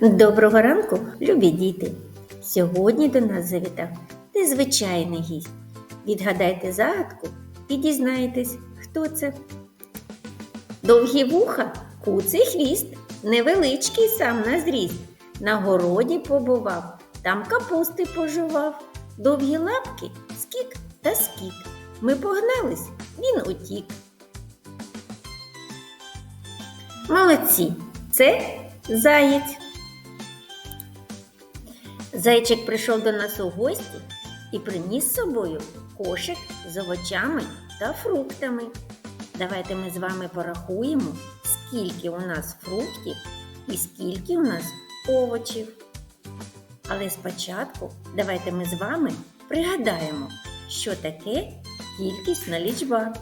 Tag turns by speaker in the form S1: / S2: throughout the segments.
S1: Доброго ранку, любі діти! Сьогодні до нас завітав незвичайний гість. Відгадайте загадку і дізнаєтесь, хто це. Довгі вуха, куций хвіст, невеличкий сам на зріст. На городі побував, там капусти пожував. Довгі лапки, скік та скік. Ми погнались, він утік. Молодці! Це заєць. Зайчик прийшов до нас у гості і приніс з собою кошик з овочами та фруктами. Давайте ми з вами порахуємо, скільки у нас фруктів і скільки у нас овочів. Але спочатку давайте ми з вами пригадаємо, що таке кількісна лічба.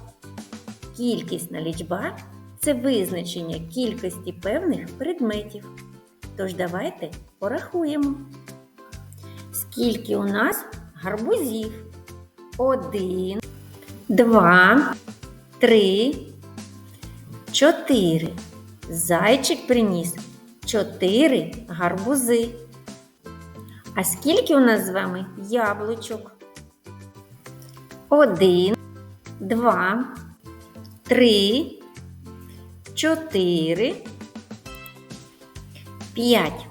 S1: Кількісна лічба це визначення кількості певних предметів. Тож давайте порахуємо. Скільки у нас гарбузів? Один, два, три, чотири. Зайчик приніс чотири гарбузи. А скільки у нас з вами яблучок? Один, два, три, чотири, п'ять.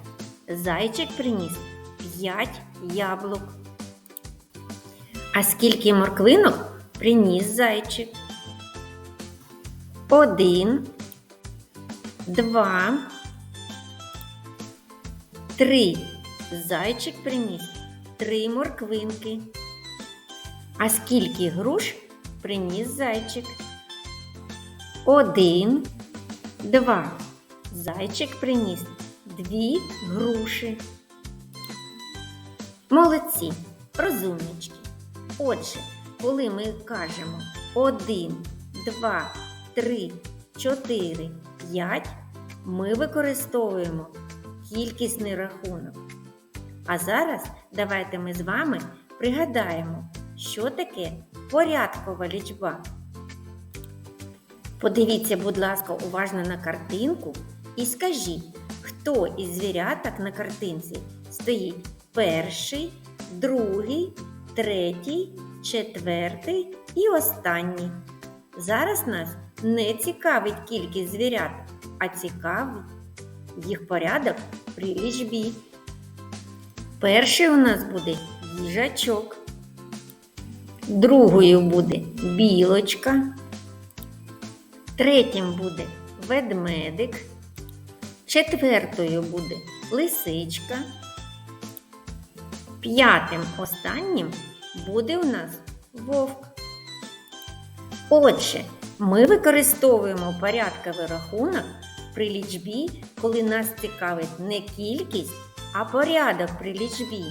S1: Зайчик приніс п'ять яблук. А скільки морквинок приніс зайчик? Один, два, три. Зайчик приніс три морквинки. А скільки груш приніс зайчик? Один, два. Зайчик приніс дві груші. Молодці, розумнички. Отже, коли ми кажемо 1, 2, 3, 4, 5, ми використовуємо кількісний рахунок. А зараз давайте ми з вами пригадаємо, що таке порядкова лічба. Подивіться, будь ласка, уважно на картинку і скажіть, хто із звіряток на картинці стоїть перший, другий, третій, четвертий і останній. Зараз нас не цікавить кількість звірят, а цікавить їх порядок при лічбі. Перший у нас буде їжачок, другою буде білочка, третім буде ведмедик, четвертою буде лисичка. П'ятим останнім буде у нас вовк. Отже, ми використовуємо порядковий рахунок при лічбі, коли нас цікавить не кількість, а порядок при лічбі,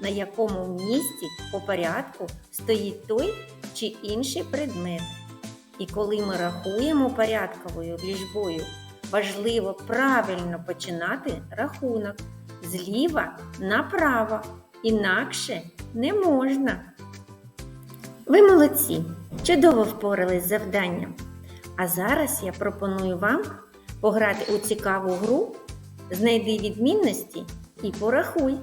S1: на якому місці по порядку стоїть той чи інший предмет. І коли ми рахуємо порядковою лічбою, важливо правильно починати рахунок зліва направо. Інакше не можна. Ви молодці, чудово впорались з завданням. А зараз я пропоную вам пограти у цікаву гру, знайди відмінності і порахуй.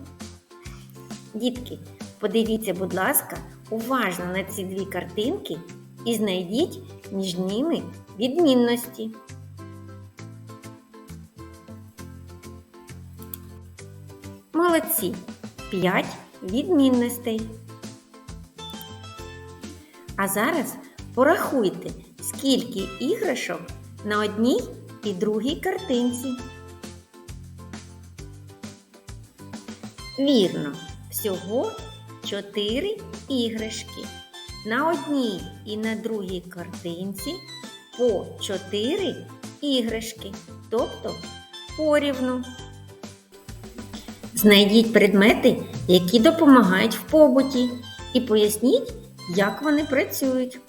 S1: Дітки, подивіться, будь ласка, уважно на ці дві картинки і знайдіть між ними відмінності. Молодці! 5 відмінностей. А зараз порахуйте, скільки іграшок на одній і другій картинці. Вірно, всього 4 іграшки. На одній і на другій картинці по 4 іграшки, тобто порівну. Знайдіть предмети, які допомагають в побуті, і поясніть, як вони працюють.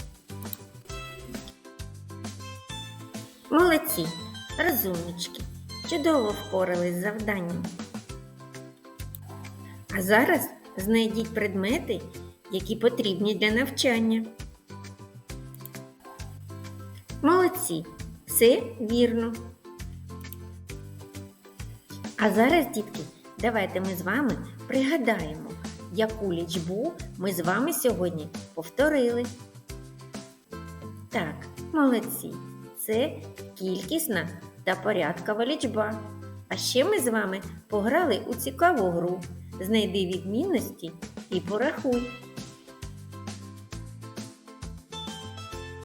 S1: Молодці, розумнички, чудово впорались з завданням. А зараз знайдіть предмети, які потрібні для навчання. Молодці, все вірно. А зараз, дітки, давайте ми з вами пригадаємо, яку лічбу ми з вами сьогодні повторили. Так, молодці. Це кількісна та порядкова лічба. А ще ми з вами пограли у цікаву гру. Знайди відмінності і порахуй.